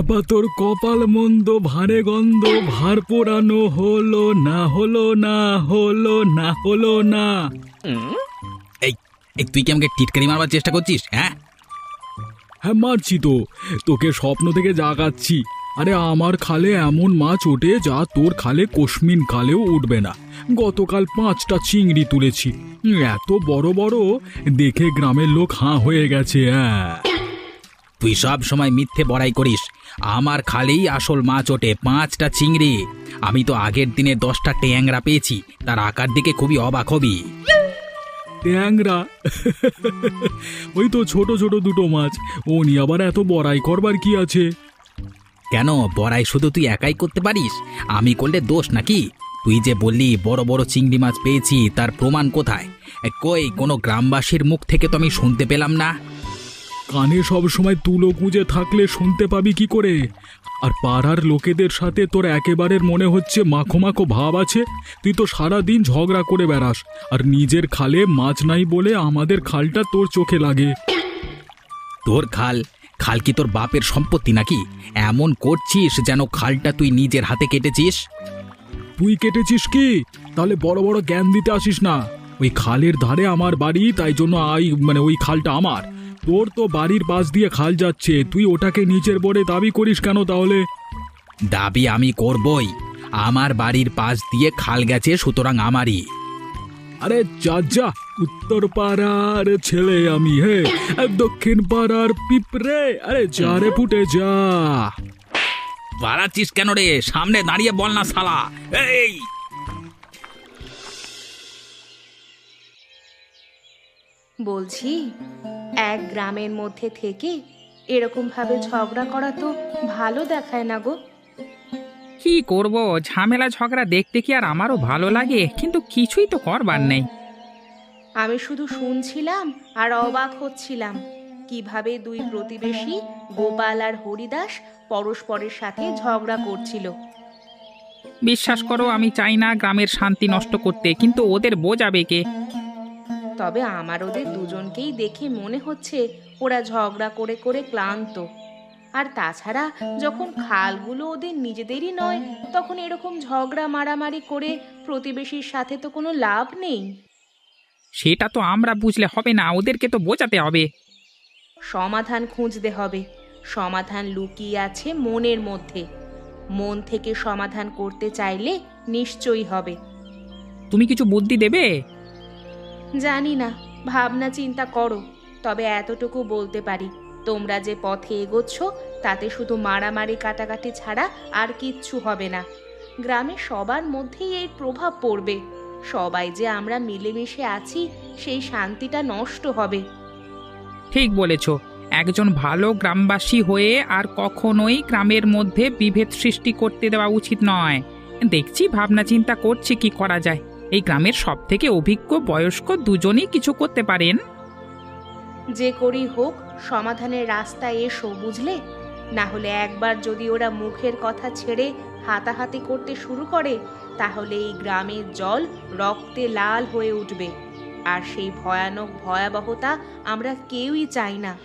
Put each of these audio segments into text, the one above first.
হ্যাপা তোর কপাল মন্দ ভারে গন্ধ ভার পোড়ানো হলো না হলো না হলো না হলো না। এই এই তুই কি আমাকে টিটকারি মারবার চেষ্টা করছিস হ্যাঁ? হ্যাঁ মারছি তো। তোকে স্বপ্ন থেকে জাগাচ্ছি। আরে আমার খালে এমন মাছ ওঠে যা তোর খালে কোশমিন খালেও উঠবে না। গতকাল পাঁচটা চিংড়ি তুলেছি। এত বড় বড় দেখে গ্রামের লোক হাঁ হয়ে গেছে হ্যাঁ। তুই সব সময় মিথ্যে বড়াই করিস। আমার খালেই আসল মাছ ওঠে পাঁচটা চিংড়ি। আমি তো আগের দিনে দশটা ট্যাংরা পেয়েছি তার আকার দিকে খুবই অবাক হবি। ট্যাংরা? ওই তো ছোট ছোট দুটো মাছ ও নিয়ে আবার এত বড়াই করবার কি আছে? কেন বড়াই শুধু তুই একাই করতে পারিস? আমি করলে দোষ নাকি? তুই যে বললি বড় বড় চিংড়ি মাছ পেয়েছি তার প্রমাণ কোথায়? কই কোনো গ্রামবাসীর মুখ থেকে তো আমি শুনতে পেলাম না। কানে সব সময় তুলো গুঁজে থাকলে শুনতে পাবি কি করে? আর পাড়ার লোকেদের সাথে তোর একেবারে মনে হচ্ছে মাখো মাখো ভাব আছে? তুই তো সারা দিন ঝগড়া করে বেড়াস আর নিজের খালে মাছ নাই বলে আমাদের খালটা তোর চোখে লাগে। তোর খাল? খাল কি তোর বাপের সম্পত্তি নাকি? এমন করছিস যেন খালটা তুই নিজের হাতে কেটেছিস? তুই কেটেছিস কি? তাহলে বড় বড় জ্ঞান দিতে আসিস না। ওই খালের ধারে আমার বাড়ি তাই জন্য আই মানে ওই খালটা আমার। তোর তো বাড়ির পাশ দিয়ে খাল যাচ্ছে। তুই ওটাকে নিচের বড়ে দাবি করিস কেন তাহলে? দাবি আমি করবই। আমার বাড়ির পাশ দিয়ে খাল গেছে সুতরাং আমারই। আরে যা যা। উত্তর পাড়ার ছেলে আমি হে। দক্ষিণ পাড়ার পিঁপড়ে। আরে যা রে ফুটে যা। বাড়াচ্ছিস কেন রে? সামনে দাঁড়িয়ে বল না শালা। এই! বলছি এক গ্রামের মধ্যে থেকে এরকম ভাবে ঝগড়া করা তো ভালো দেখায় না গো। কি করব? ঝামেলা ঝগড়া দেখতে কি আর আমারও ভালো লাগে? কিন্তু কিছুই তো করবার নেই। আমি শুধু শুনছিলাম আর অবাক হচ্ছিলাম কীভাবে দুই প্রতিবেশী গোপাল আর হরিদাস পরস্পরের সাথে ঝগড়া করছিল। বিশ্বাস করো আমি চাই না গ্রামের শান্তি নষ্ট করতে কিন্তু ওদের বোঝাবে কে? তবে আমার ওদের দুজনকেই দেখে মনে হচ্ছে ওরা ঝগড়া করে করে ক্লান্ত। আর তাছাড়া যখন খালগুলো ওদের নিজেদেরই নয় তখন এরকম ঝগড়া মারামারি করে প্রতিবেশীর সাথে তো কোনো লাভ নেই। সেটা তো আমরা বুঝলে হবে না ওদেরকে তো বোঝাতে হবে। সমাধান খুঁজতে হবে। সমাধান লুকিয়ে আছে মনের মধ্যে। মন থেকে সমাধান করতে চাইলে নিশ্চয়ই হবে। তুমি কিছু বুদ্ধি দেবে? জানি না, ভাবনা চিন্তা করো, তবে এতটুকু বলতে পারি, তোমরা যে পথে এগোচ্ছ, তাতে শুধু মারামারি কাটাকাটি ছাড়া আর কিচ্ছু হবে না। গ্রামে সবার মধ্যেই এর প্রভাব পড়বে, সবাই যে আমরা মিলেমিশে আছি, সেই শান্তিটা নষ্ট হবে। ঠিক বলেছ, একজন ভালো গ্রামবাসী হয়ে আর কখনোই গ্রামের মধ্যে বিভেদ সৃষ্টি করতে দেওয়া উচিত নয়। দেখছি ভাবনা চিন্তা করছি কি করা যায়। এই গ্রামের সব থেকে অভিজ্ঞ বয়স্ক দুজনেই কিছু করতে পারেন। যে করেই হোক সমাধানের রাস্তায় এসো বুঝলে? না হলে একবার যদি ওরা মুখের কথা ছেড়ে হাতাহাতি করতে শুরু করে তাহলে এই গ্রামের জল রক্তে লাল হয়ে উঠবে। আর সেই ভয়ানক ভয়াবহতা আমরা কেউই চাই না।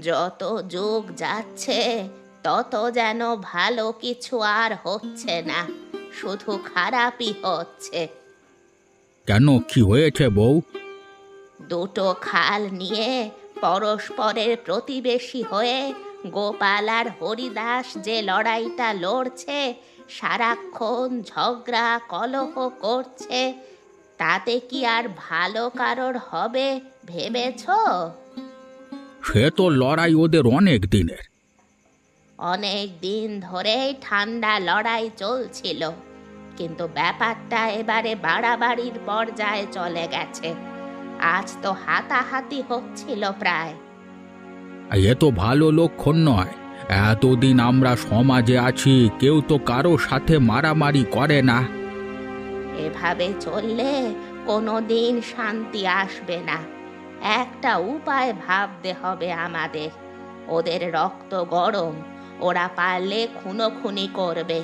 যত যোগ যাচ্ছে তত যেন ভালো কিছু আর হচ্ছে না শুধু খারাপই হচ্ছে। কেন? কি হয়েছে বউ? দুটো খাল নিয়ে পরস্পরের প্রতিবেশী হয়ে গোপাল আর হরিদাস যে লড়াইটা লড়ছে সারাক্ষণ ঝগড়া কলহ করছে তাতে কি আর ভালো কারোর হবে ভেবেছো? সে তো লড়াই ওদের অনেক দিনের। অনেক দিন ধরেই ঠান্ডা লড়াই চলছিল কিন্তু ব্যাপারটা এবারে বাড়াবাড়ির পর্যায়ে চলে গেছে। আজ তো হাতাহাতি হচ্ছিল প্রায়। এ তো ভালো লক্ষণ নয়। এতদিন আমরা সমাজে আছি কেউ তো কারও সাথে মারামারি করে না। এভাবে চললে কোনো দিন শান্তি আসবে না। একটা উপায় ভাবতে হবে আমাদের। ওদের রক্ত গরম ওরা পারলে খুনোখুনি করবে।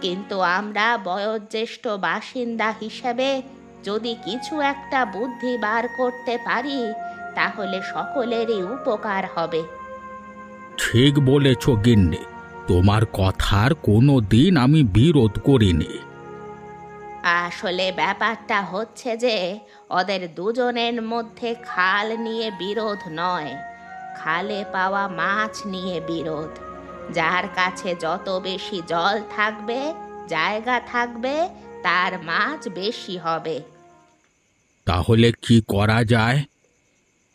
কিন্তু আমরা বয়োজ্যেষ্ঠ বাসিন্দা হিসেবে যদি কিছু একটা বুদ্ধি বার করতে পারি তাহলে সকলেরই উপকার হবে। ঠিক বলেছ গিন্নি তোমার কথার কোনো দিন আমি বিরোধ করিনি। আসলে ব্যাপারটা হচ্ছে যে ওদের দুজনের মধ্যে খাল নিয়ে বিরোধ নয়। খালে পাওয়া মাছ নিয়ে বিরোধ। যার কাছে যত বেশি জল থাকবে জায়গা থাকবে তার মাছ বেশি হবে। তাহলে কি করা যায়?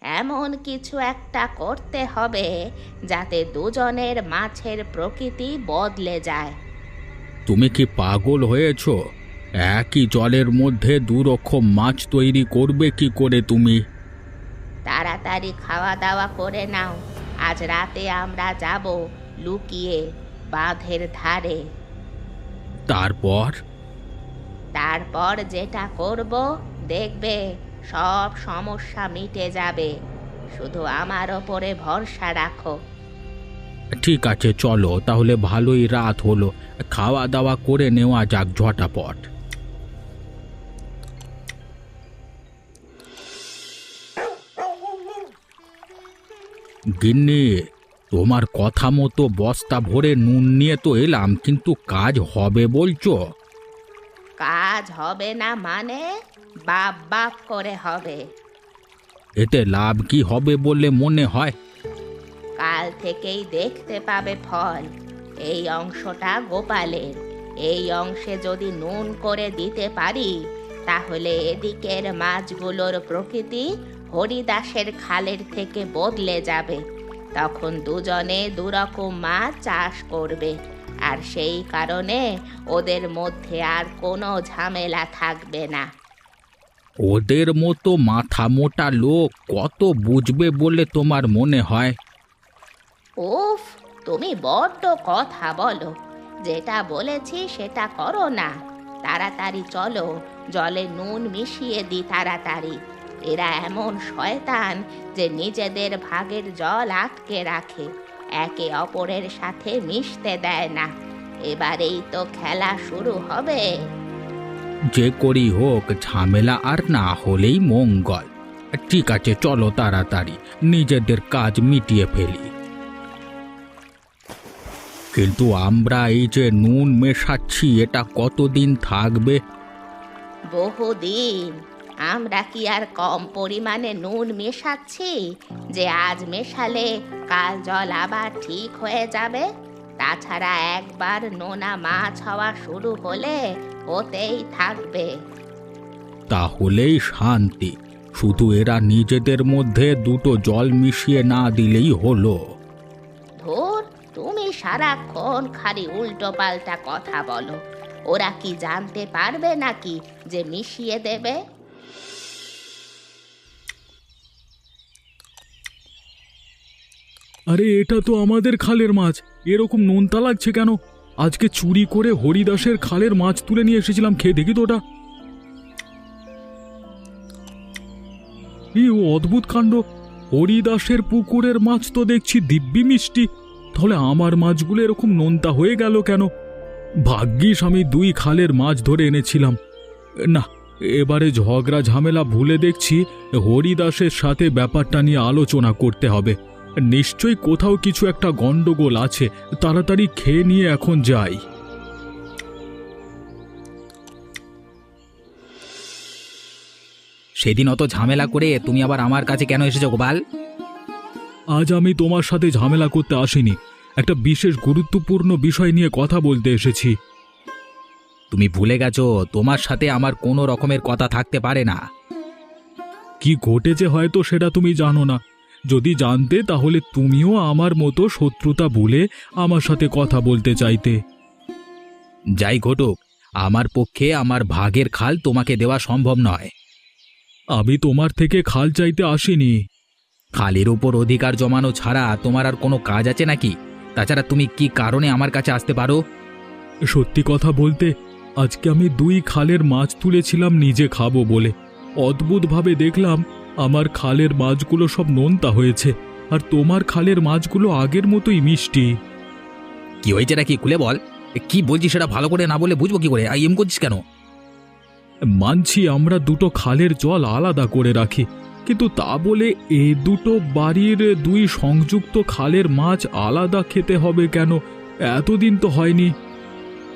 এমন কিছু একটা করতে হবে যাতে দুজনের মাছের প্রকৃতি বদলে যায়। তুমি কি পাগল হয়েছ? একই জলের মধ্যে দুরকম মাছ তৈরি করবে কি করে তুমি? তাড়াতাড়ি খাওয়া দাওয়া করে নাও। আজ রাতে আমরা যাব। লুকিয়ে বাঁধের ধারে। তারপর? তারপর যেটা করব দেখবে সব সমস্যা মিটে যাবে। শুধু আমার ওপরে ভরসা রাখো। ঠিক আছে চলো তাহলে ভালোই রাত হলো। খাওয়া দাওয়া করে নেওয়া যাক ঝটাপট। গিন্নি তোমার কথা মতো বস্তা ভরে নুন নিয়ে তো এলাম কিন্তু কাজ হবে বলছো? কাজ হবে না মানে? বাপ বাপ করে হবে। এতে লাভ কি হবে বলে মনে হয়? কাল থেকেই দেখতে পাবে ফল। এই অংশটা গোপালের। এই অংশে যদি নুন করে দিতে পারি তাহলে এদিকের মাছগুলোর প্রকৃতি হরিদাসের খালের থেকে বদলে যাবে। তখন দুজনে দুরকম মাছ চাষ করবে। আর সেই কারণে ওদের মধ্যে আর কোনো ঝামেলা থাকবে না। ওদের মতো মাথা মোটা লোক কত বুঝবে বলে তোমার মনে হয়? উফ তুমি বড্ড কথা বলো। যেটা বলেছি সেটা করো না। তাড়াতাড়ি চলো জলে নুন মিশিয়ে দি তাড়াতাড়ি। এরা এমন শয়তান যে নিজেদের ভাগের জল আটকে রাখে। একে অপরের সাথে মিশতে দেয় না। এবারেই তো খেলা শুরু হবে। যে করি হোক ঝামেলা আর না হলেই মঙ্গল। ঠিক আছে চলো তাড়াতাড়ি নিজেদের কাজ মিটিয়ে ফেলি। কিন্তু আমরা এই যে নুন মেশাচ্ছি এটা কতদিন থাকবে? বহুদিন। আমরা কি আর কম পরিমাণে নুন মেশাচ্ছি যে আজ মেশালে কাল জল আবার ঠিক হয়ে যাবে? তাছাড়া একবার নোনা মাছ হওয়া শুরু হলে হতেই থাকবে। তাহলেই শান্তি। শুধু এরা নিজেদের মধ্যে দুটো জল মিশিয়ে না দিলেই হলো। ধুর তুমি সারাক্ষণ খালি উল্টো পাল্টা কথা বলো। ওরা কি জানতে পারবে নাকি যে মিশিয়ে দেবে? আরে, এটা তো আমাদের খালের মাছ। এরকম নোনতা লাগছে কেন? আজকে চুরি করে হরিদাসের খালের মাছ তুলে নিয়ে এসেছিলাম, খেয়ে দেখি তো ওটা। এই অদ্ভুত কাণ্ড। হরিদাসের পুকুরের মাছ তো দেখছি দিব্যি মিষ্টি। তাহলে আমার মাছগুলো এরকম নোনতা হয়ে গেল কেন? ভাগ্যিস আমি দুই খালের মাছ ধরে এনেছিলাম। না, এবারে ঝগড়া ঝামেলা ভুলে দেখছি হরিদাসের সাথে ব্যাপারটা নিয়ে আলোচনা করতে হবে। নিশ্চয়ই কোথাও কিছু একটা গন্ডগোল আছে। তাড়াতাড়ি খেয়ে নিয়ে এখন যাই। সেদিন অত ঝামেলা করে তুমি আবার আমার কাছে কেন এসেছ গোপাল? আজ আমি তোমার সাথে ঝামেলা করতে আসিনি। একটা বিশেষ গুরুত্বপূর্ণ বিষয় নিয়ে কথা বলতে এসেছি। তুমি ভুলে গেছো তোমার সাথে আমার কোনো রকমের কথা থাকতে পারে না। কি ঘটেছে হয়তো সেটা তুমি জানো না। যদি জানতে তাহলে তুমিও আমার মতো শত্রুতা ভুলে আমার সাথে কথা বলতে চাইতে। যাই ঘটুক আমার পক্ষে আমার ভাগের খাল তোমাকে দেওয়া সম্ভব নয়। আমি তোমার থেকে খাল চাইতে আসিনি। খালের উপর অধিকার জমানো ছাড়া তোমার আর কোনো কাজ আছে নাকি? তাছাড়া তুমি কি কারণে আমার কাছে আসতে পারো? সত্যি কথা বলতে আজকে আমি দুই খালের মাছ তুলেছিলাম নিজে খাব বলে। অদ্ভুতভাবে দেখলাম আমার খালের মাছগুলো সব নোনতা হয়েছে আর তোমার খালের মাছগুলো আগের মতোই মিষ্টি। কি হয়েছে নাকি খুলে বল। কি বলছিস সেটা ভালো করে না বলে বুঝব কি করে? আই এম করছিস কেন? মানছি আমরা দুটো খালের জল আলাদা করে রাখি কিন্তু তা বলে এ দুটো বাড়ির দুই সংযুক্ত খালের মাছ আলাদা খেতে হবে কেন? এতদিন তো হয়নি।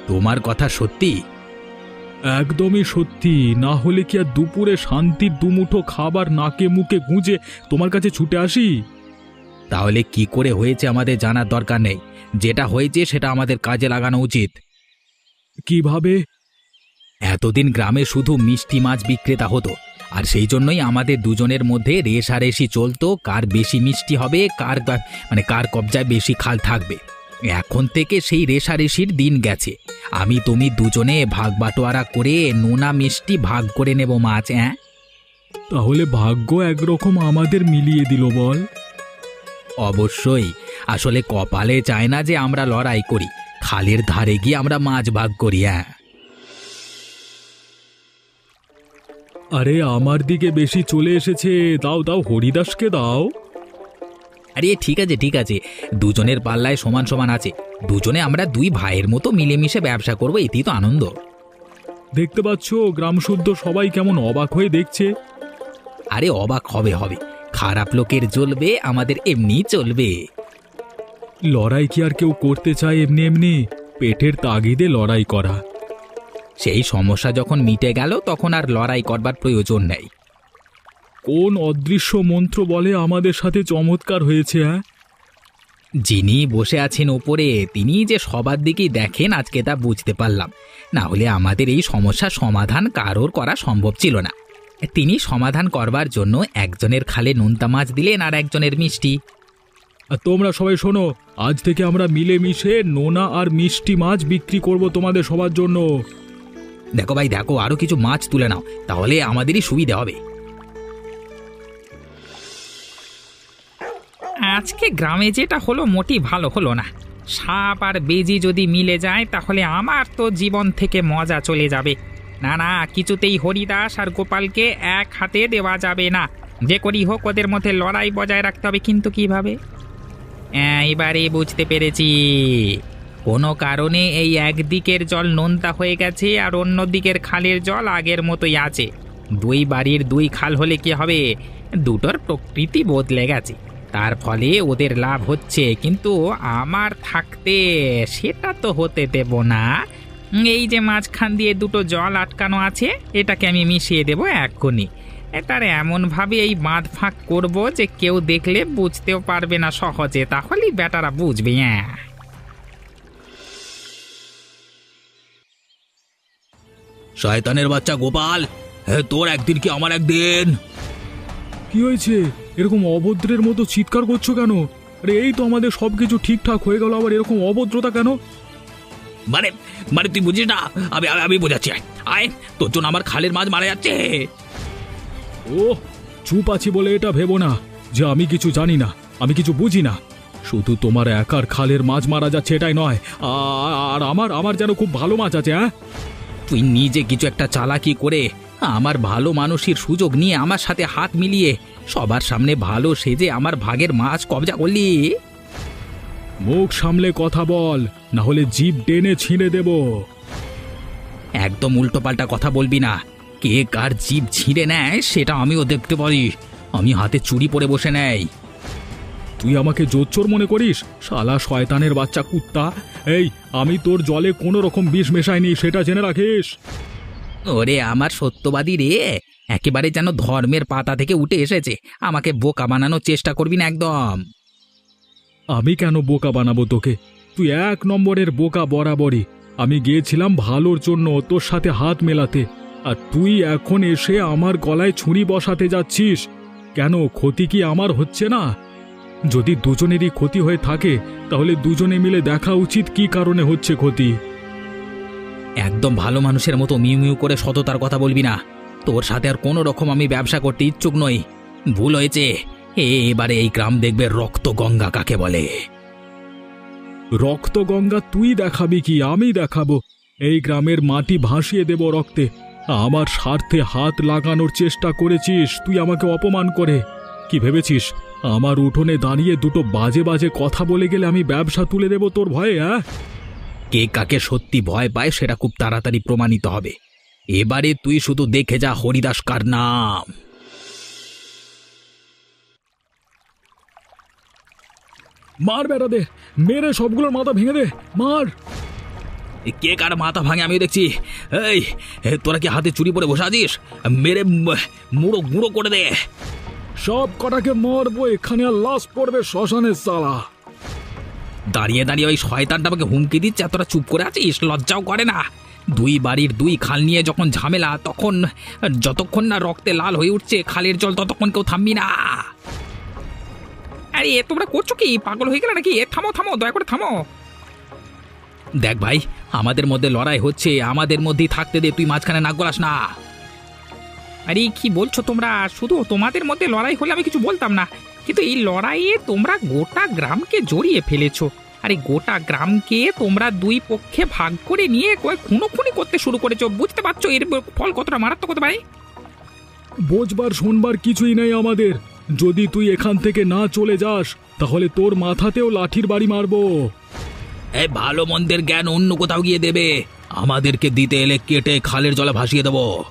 তোমার কথা সত্যি? একদমই সত্যি। না হলে কি আর দুপুরে শান্তির দুমুঠো খাবার নাকে মুখে গুঁজে তোমার কাছে ছুটে আসি? তাহলে কি করে হয়েছে আমাদের জানার দরকার নেই। যেটা হয়েছে সেটা আমাদের কাজে লাগানো উচিত। কীভাবে? এতদিন গ্রামে শুধু মিষ্টি মাছ বিক্রেতা হতো। আর সেই জন্যই আমাদের দুজনের মধ্যে রেশারেশি চলতো কার বেশি মিষ্টি হবে কার মানে কার কবজায় বেশি খাল থাকবে। এখন থেকে সেই রেশারেশির দিন গেছে। আমি তুমি দুজনে ভাগ বাটোয়ারা করে নোনা মিষ্টি ভাগ করে নেব মাছ হ্যাঁ তাহলে ভাগ্য একরকম আমাদের মিলিয়ে দিল বল। অবশ্যই। আসলে কপালে চায় না যে আমরা লড়াই করি। খালের ধারে গিয়ে আমরা মাছ ভাগ করি হ্যাঁ আরে আমার দিকে বেশি চলে এসেছে। দাও দাও হরিদাসকে দাও। আরে ঠিক আছে ঠিক আছে। দুজনের পাল্লায় সমান সমান আছে। দুজনে আমরা দুই ভাইয়ের মতো মিলেমিশে ব্যবসা করব এতেই তো আনন্দ। দেখতে পাচ্ছ গ্রাম শুদ্ধ সবাই কেমন অবাক হয়ে দেখছে। আরে অবাক হবে হবে। খারাপ লোকের জ্বলবে আমাদের এমনি চলবে। লড়াই কি আর কেউ করতে চায় এমনি এমনি? পেটের তাগিদে লড়াই করা। সেই সমস্যা যখন মিটে গেল তখন আর লড়াই করবার প্রয়োজন নেই। কোন অদৃশ্য মন্ত্র বলে আমাদের সাথে চমৎকার হয়েছে হ্যাঁ? যিনি বসে আছেন ওপরে তিনি যে সবার দিকেই দেখেন আজকে তা বুঝতে পারলাম। না হলে আমাদের এই সমস্যার সমাধান কারোর করা সম্ভব ছিল না। তিনি সমাধান করবার জন্য একজনের খালে নোনতা মাছ দিলেন আর একজনের মিষ্টি। আর তোমরা সবাই শোনো আজ থেকে আমরা মিলেমিশে নোনা আর মিষ্টি মাছ বিক্রি করব তোমাদের সবার জন্য। দেখো ভাই দেখো আরও কিছু মাছ তুলে নাও তাহলে আমাদেরই সুবিধা হবে। আজকে গ্রামে যেটা হলো মোটি ভালো হলো না। সাপ আর বেজি যদি মিলে যায় তাহলে আমার তো জীবন থেকে মজা চলে যাবে। না না কিছুতেই হরিদাস আর গোপালকে এক হাতে দেওয়া যাবে না। যে করি হোক ওদের মধ্যে লড়াই বজায় রাখতে হবে কিন্তু কীভাবে? হ্যাঁ, এবারে বুঝতে পেরেছি। কোনো কারণে এই একদিকের জল নোনতা হয়ে গেছে আর অন্য দিকের খালের জল আগের মতোই আছে। দুই বাড়ির দুই খাল হলে কি হবে? দুটোর প্রকৃতি বদলে গেছে। তার ফলে ওদের লাভ হচ্ছে। কিন্তু আমার থাকতে সেটা তো হতে দেব না। এই যে মাঝখান দিয়ে দুটো জল আটকানো আছে এটাকে আমি মিশিয়ে দেব এক্ষুনি। এটার এমনভাবে এই বাঁধ ফাঁক করব যে কেউ দেখলে বুঝতেও পারবে না সহজে। তাহলেই বেটারা বুঝবে হ্যাঁ। শয়তানের বাচ্চা গোপাল হ্যাঁ তোর একদিন কি আমার একদিন? কি হয়েছে? এরকম অভদ্রের মতো চিৎকার করছ কেন? আরে এই তো আমাদের সবকিছু ঠিকঠাক হয়ে গেল আবার এরকম অভদ্রতা কেন? মানে মানে তুই বুঝিস না? আমি আমি- বোঝাচ্ছি আয়, তোর জন্য আমার খালের মাছ মারা যাচ্ছে। ও চুপ আছি বলে এটা ভেবো না যে আমি কিছু জানি না আমি কিছু বুঝি না। শুধু তোমার একার খালের মাছ মারা যাচ্ছে এটাই নয় আর আমার আমার যেন খুব ভালো মাছ আছে হ্যাঁ তুই নিজে কিছু একটা চালাকি করে আমার ভালো মানুষের সুযোগ নিয়ে আমার সাথে হাত মিলিয়ে সবার সামনে ভালো সেজে আমার ভাগের মাছ কবজা করলি। মুখ সামলে কথা বল না হলে জিভ টেনে ছিঁড়ে দেব। একদম উল্টোপাল্টা কথা বলবি না। কে কার জীব ছিঁড়ে নেয় সেটা আমিও দেখতে পারি। আমি হাতে চুরি পরে বসে নেই। তুই আমাকে জোচ্চোর মনে করিস? শালা শয়তানের বাচ্চা কুত্তা। এই আমি তোর জলে কোনো রকম বিষ মেশাইনি সেটা জেনে রাখিস। ওরে আমার সত্যবাদী রে। একেবারে যেন ধর্মের পাতা থেকে উঠে এসেছে। আমাকে বোকা বানানোর চেষ্টা করবি না একদম। আমি কেন বোকা বানাবো তোকে? তুই এক নম্বরের বোকা বরাবরই। আমি গিয়েছিলাম ভালোর জন্য তোর সাথে হাত মেলাতে। আর তুই এখন এসে আমার গলায় ছুরি বসাতে যাচ্ছিস। কেন? ক্ষতি কি আমার হচ্ছে না? যদি দুজনেরই ক্ষতি হয়ে থাকে, তাহলে দুজনে মিলে দেখা উচিত কি কারণে হচ্ছে ক্ষতি? একদম ভালো মানুষের মতো মিউ মিউ করে সততার কথা বলবি না। তোর সাথে আর কোনো রকম আমি ব্যবসা করতে ইচ্ছুক নই। ভুল হয়েছে। এ- এবারে এই গ্রাম দেখবে রক্ত গঙ্গা কাকে বলে। রক্ত গঙ্গা তুই দেখাবি কি, আমি দেখাবো। এই গ্রামের মাটি ভাসিয়ে দেব রক্তে। আমার স্বার্থে হাত লাগানোর চেষ্টা করেছিস, তুই আমাকে অপমান করে। কি ভেবেছিস? আমার উঠোনে দাঁড়িয়ে দুটো বাজে বাজে কথা বলে গেলে আমি ব্যবসা তুলে দেব তোর ভয়ে হ্যাঁ? কে কাকে সত্যি ভয় পায় সেটা খুব তাড়াতাড়ি প্রমাণিত হবে। এবারে তুই শুধু দেখে যা হরিদাস কার নাম। মার বেটা দে মেরে সবগুলোর মাথা ভেঙে দে মার। কে কার মাথা ভাঙে আমি দেখছি। এই তোরা কি হাতে চুরি পরে বসা দিস মেরে মুড়ো গুঁড়ো করে দে। সব কটাকে মরবো এখানে আর লাশ পড়বে শ্মশানের সালা দাঁড়িয়ে দাঁড়িয়ে ওই শয়তানটা আমাকে হুমকি দিচ্ছে তোরা চুপ করে আছিস? লজ্জাও করে না। দুই বাড়ির দুই খাল নিয়ে যখন ঝামেলা, তখন যতক্ষণ না রক্তে লাল হয়ে উঠছে, খালের জল ততক্ষণ কেউ থামবি না। আরে তোমরা করছ কি? পাগল হয়ে গেলে নাকি? এ, থামো থামো, দয়া করে থামো। দেখ ভাই, আমাদের মধ্যে লড়াই হচ্ছে, আমাদের মধ্যেই থাকতে দে, তুই মাঝখানে নাক গলাস না। আরে, কি বলছো তোমরা? শুধু তোমাদের মধ্যে লড়াই হলে আমি কিছু বলতাম না। কিন্তু এই লড়াইয়ে তোমরা গোটা গ্রামকে জড়িয়ে ফেলেছো। আরে গোটা গ্রামকে তোমরা দুই পক্ষে ভাগ করে নিয়ে কয়েক খুনোখুনি করতে শুরু করেছ। বুঝতে পারছ এর ফল কতটা মারাত্মক হতে পারে? বোঝবার শোনবার কিছুই নেই আমাদের। যদি তুই এখান থেকে না চলে যাস তাহলে তোর মাথাতেও লাঠির বাড়ি মারবো। এই ভালো মন্দের জ্ঞান অন্য কোথাও গিয়ে দেবে। আমাদেরকে দিতে এলে কেটে খালের জলে ভাসিয়ে দেবো।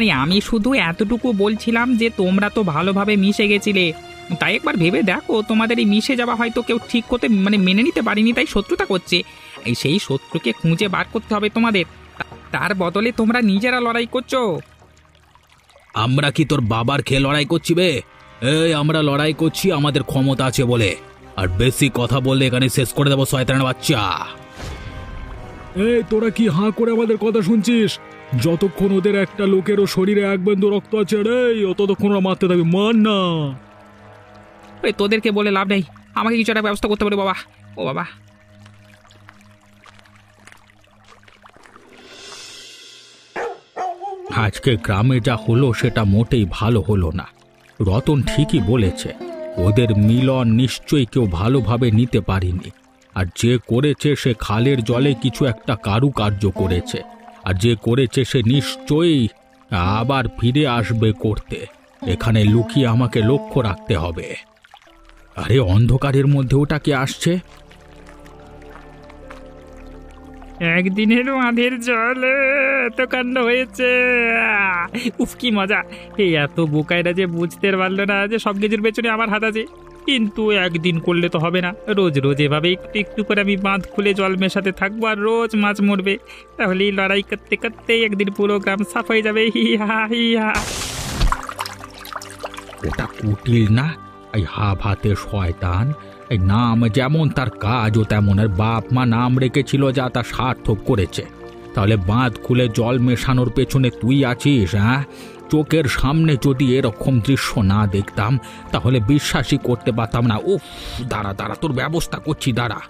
আরে আমি শুধু এতটুকু বলছিলাম যে তোমরা তো ভালোভাবে মিশে গেছিলে। তাই একবার ভেবে দেখো তোমাদের এই মিশে যাওয়া হয়তো কেউ ঠিক করতে মানে মেনে নিতে পারিনি তাই শত্রুতা করছে। এই সেই শত্রুকে খুঁজে বার করতে হবে তোমাদের। তার বদলে তোমরা নিজেরা লড়াই করছ। আমরা কি তোর বাবার খেয়ে লড়াই করছি বে? এই আমরা লড়াই করছি আমাদের ক্ষমতা আছে বলে। আর বেশি কথা বললে এখানে শেষ করে দেবো শয়তানের বাচ্চা। এই তোরা কি হাঁ করে আমাদের কথা শুনছিস? যতক্ষণ ওদের একটা লোকেরও শরীরে এক বিন্দু রক্ত আছে রে ততক্ষণ ওরা মারতে থাকবে। মার না। ওই তোদেরকে বলে লাভ নেই। আমাকে কিছু একটা ব্যবস্থা করতে পারে বাবা। ও বাবা। আজকে গ্রামে যা হলো সেটা মোটেই ভালো হলো না। রতন ঠিকই বলেছে ওদের মিলন নিশ্চয়ই কেউ ভালোভাবে নিতে পারেনি। আর যে করেছে সে খালের জলে কিছু একটা কারুকার্য করেছে। আর যে করেছে সে নিশ্চয়ই আবার ফিরে আসবে করতে। এখানে লুকিয়ে আমাকে লক্ষ্য রাখতে হবে। আরে, অন্ধকারের মধ্যে ওটা কি আসছে? একদিনের মাঠের জলে, এত কাণ্ড হয়েছে। উফ, কি মজা। এই এত বোকাইরা যে বুঝতে পারল না যে সব কিছুর পেছনে আমার হাত আছে। কিন্তু একদিন করলে তো হবে না। রোজ রোজ এভাবে একটু একটু করে আমি বাঁধ খুলে জল মেশাতে থাকব আর রোজ মাছ মরবে। তাহলে এই লড়াই করতে করতে একদিন পুরো গ্রাম সাফ হয়ে যাবে। হিহা হিহা ওটা কুটিল না? এই হা ভাতে শয়তান। এই নাম যেমন তার কাজও তেমন। আর বাপ মা নাম রেখেছিল যা তা সার্থক করেছে। তাহলে বাঁধ খুলে জল মেশানোর পেছনে তুই আছিস হ্যাঁ? চোখের সামনে যদি এরকম দৃশ্য না দেখতাম তাহলে বিশ্বাসই করতে পারতাম না। উফ দাঁড়া দাঁড়া তোর ব্যবস্থা করছি দাঁড়া।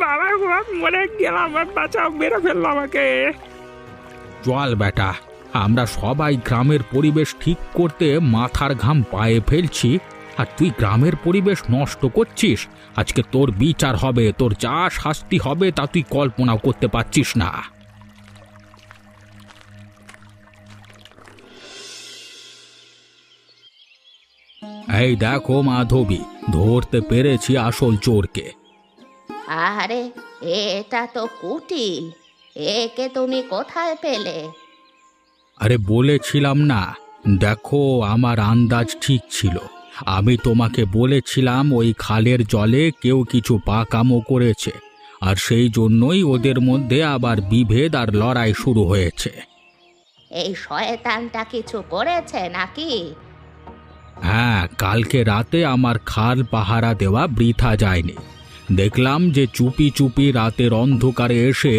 বাবা মরে গেলাম বাঁচাও মেরে ফেলল আমাকে। চল বেটা আমরা সবাই গ্রামের পরিবেশ ঠিক করতে মাথার ঘাম পায়ে ফেলছি আর তুই গ্রামের পরিবেশ নষ্ট করছিস? আজকে তোর বিচার হবে তোর যা শাস্তি হবে তা তুই কল্পনাও করতে পারছিস না। এই দেখো মাধবী ধরতে পেরেছি আসল চোরকে। আরে এটা তো কুটিল। একে তুমি কোথায় পেলে? আরে বলেছিলাম না দেখো আমার আন্দাজ ঠিক ছিল। আমি তোমাকে বলেছিলাম ওই খালের জলে কেউ কিছু পাকামো করেছে আর সেই জন্যই ওদের মধ্যে আবার বিভেদ আর লড়াই শুরু হয়েছে। এই শয়তানটা কিছু করেছে নাকি? হ্যাঁ কালকে রাতে আমার খাল পাহারা দেওয়া বৃথা যায়নি। দেখলাম যে চুপি চুপি রাতের অন্ধকারে এসে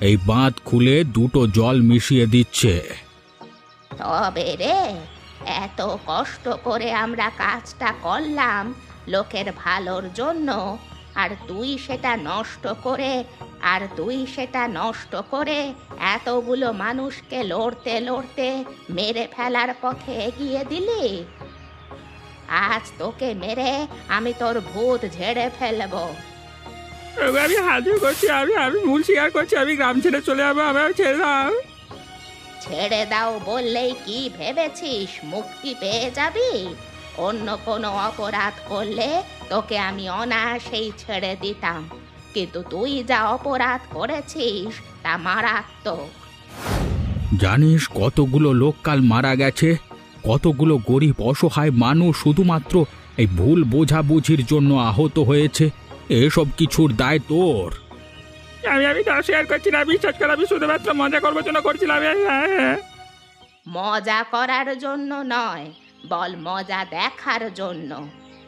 এই বাঁধ খুলে দুটো জল মিশিয়ে দিচ্ছে। তবে রে, এত কষ্ট করে আমরা কাজটা করলাম লোকের ভালোর জন্য, আর তুই সেটা নষ্ট করে, আর তুই সেটা নষ্ট করে এতগুলো মানুষকে লড়তে লড়তে মেরে ফেলার পথে এগিয়ে দিলি? আজ তোকে মেরে আমি তোর ভূত ঝেড়ে ফেলব। আমি হাজির করছি আমি আমি ভুল স্বীকার করছি আমি গ্রাম ছেড়ে চলে যাব আমি ছেড়ে দাও। ছেড়ে দাও বললেই কি ভেবেছিস? মুক্তি পেয়ে যাবি? অন্য কোনো অপরাধ করলে তোকে আমি অনায়াসেই ছেড়ে দিতাম। কিন্তু তুই যা অপরাধ করেছিস তা মারাত্মক। জানিস কতগুলো লোক কাল মারা গেছে? কতগুলো গরিব অসহায় মানুষ শুধুমাত্র এই ভুল বোঝাবুঝির জন্য আহত হয়েছে? এসব কিছুর দায় তোর। আমি আমি তা শেয়ার করছি না বিশ্বাস করে আমি শুধুমাত্র মজা করবার জন্য করছিলাম মজা করার জন্য নয় বল মজা দেখার জন্য।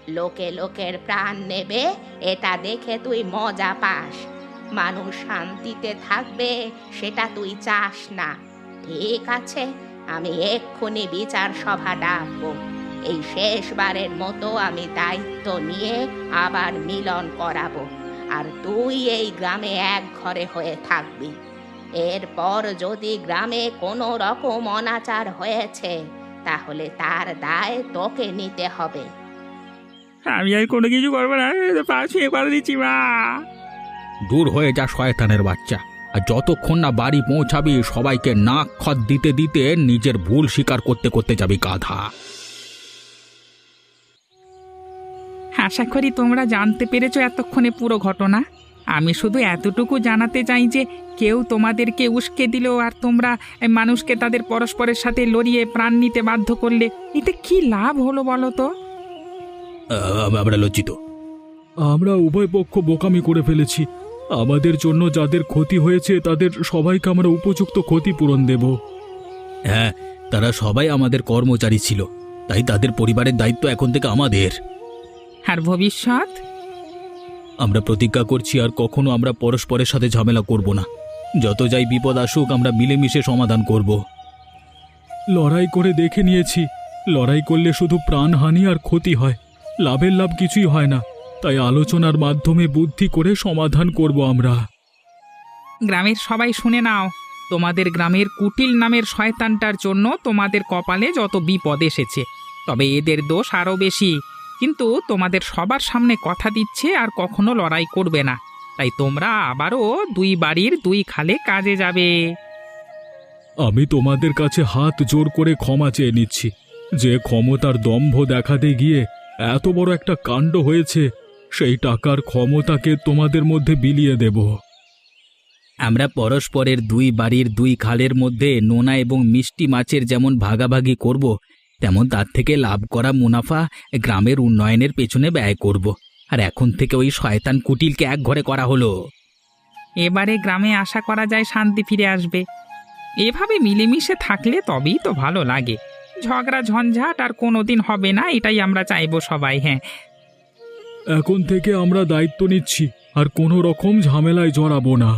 লোকে লোকের প্রাণ নেবে এটা দেখে তুই মজা পাস। মানুষ শান্তিতে থাকবে সেটা তুই চাস না। ঠিক আছে আমি এক্ষুনি বিচার সভা ডাকবো এই শেষবারের মতো আমি দায়িত্ব নিয়ে আবার মিলন করাবো আর তুই এই গ্রামে এক ঘরে হয়ে থাকবি। এরপর যদি গ্রামে কোনো রকম অনাচার হয়েছে তাহলে তার দায় তোকে নিতে হবে। আমি আর কোনো কিছু করব না পা ছুঁয়ে করে দিচ্ছি মা। দূর হয়ে যা শয়তানের বাচ্চা। আর যতক্ষণ না বাড়ি পৌঁছাবি সবাইকে নাক খত দিতে দিতে নিজের ভুল স্বীকার করতে করতে যাবি গাধা। আশা করি তোমরা জানতে পেরেছ এতক্ষণে পুরো ঘটনা। আমি শুধু এতটুকু জানাতে চাই যে কেউ তোমাদেরকে উস্কে দিল আর তোমরা মানুষকে তাদের পরস্পরের সাথে লড়িয়ে প্রাণ নিতে বাধ্য করলে এতে কি লাভ হলো বলো তো? আমরা লজ্জিত। আমরা উভয় পক্ষ বোকামি করে ফেলেছি। আমাদের জন্য যাদের ক্ষতি হয়েছে তাদের সবাইকে আমরা উপযুক্ত ক্ষতিপূরণ দেব। হ্যাঁ তারা সবাই আমাদের কর্মচারী ছিল তাই তাদের পরিবারের দায়িত্ব এখন থেকে আমাদের। আর ভবিষ্যৎ? আমরা প্রতিজ্ঞা করছি আর কখনো আমরা পরস্পরের সাথে ঝামেলা করব না। যত যাই বিপদ আসুক আমরা মিলেমিশে সমাধান করব। লড়াই করে দেখে নিয়েছি। লড়াই করলে শুধু প্রাণহানি আর ক্ষতি হয়। লাভের লাভ কিছুই হয় না। তাই আলোচনার মাধ্যমে বুদ্ধি করে সমাধান করব আমরা। গ্রামের সবাই শুনে নাও তোমাদের গ্রামের কুটিল নামের শয়তানটার জন্য তোমাদের কপালে যত বিপদ এসেছে তবে এদের দোষ আরও বেশি। কিন্তু তোমাদের সবার সামনে কথা দিচ্ছে আর কখনো লড়াই করবে না। তাই তোমরা আবারও দুই বাড়ির দুই খালে কাজে যাবে। আমি তোমাদের কাছে হাত জোর করে ক্ষমা চেয়ে নিচ্ছি। যে ক্ষমতার দম্ভ দেখাতে গিয়ে এত বড় একটা কাণ্ড হয়েছে সেই টাকার ক্ষমতাকে তোমাদের মধ্যে বিলিয়ে দেব। আমরা পরস্পরের দুই বাড়ির দুই খালের মধ্যে নোনা এবং মিষ্টি মাছের যেমন ভাগাভাগি করব তেমন তার থেকে লাভ করা মুনাফা গ্রামের উন্নয়নের পেছনে ব্যয় করব। আর এখন থেকে ওই শয়তান কুটিলকে এক ঘরে করা হলো। এবারে গ্রামে আশা করা যায় শান্তি ফিরে আসবে। এভাবে মিলেমিশে থাকলে তবেই তো ভালো লাগে। ঝগড়া ঝঞ্ঝাট আর কোনোদিন হবে না এটাই আমরা চাইব সবাই হ্যাঁ। এখন থেকে আমরা দায়িত্ব নিচ্ছি, আর কোনো রকম ঝামেলায় জড়াবো না।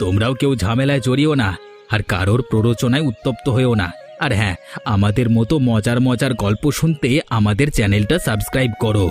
তোমরাও কেউ ঝামেলায় জড়িও না, আর কারোর প্ররোচনায় উত্তপ্ত হয়েও না। আর হ্যাঁ আমাদের মতো মজার মজার গল্প শুনতে আমাদের চ্যানেলটা সাবস্ক্রাইব করো।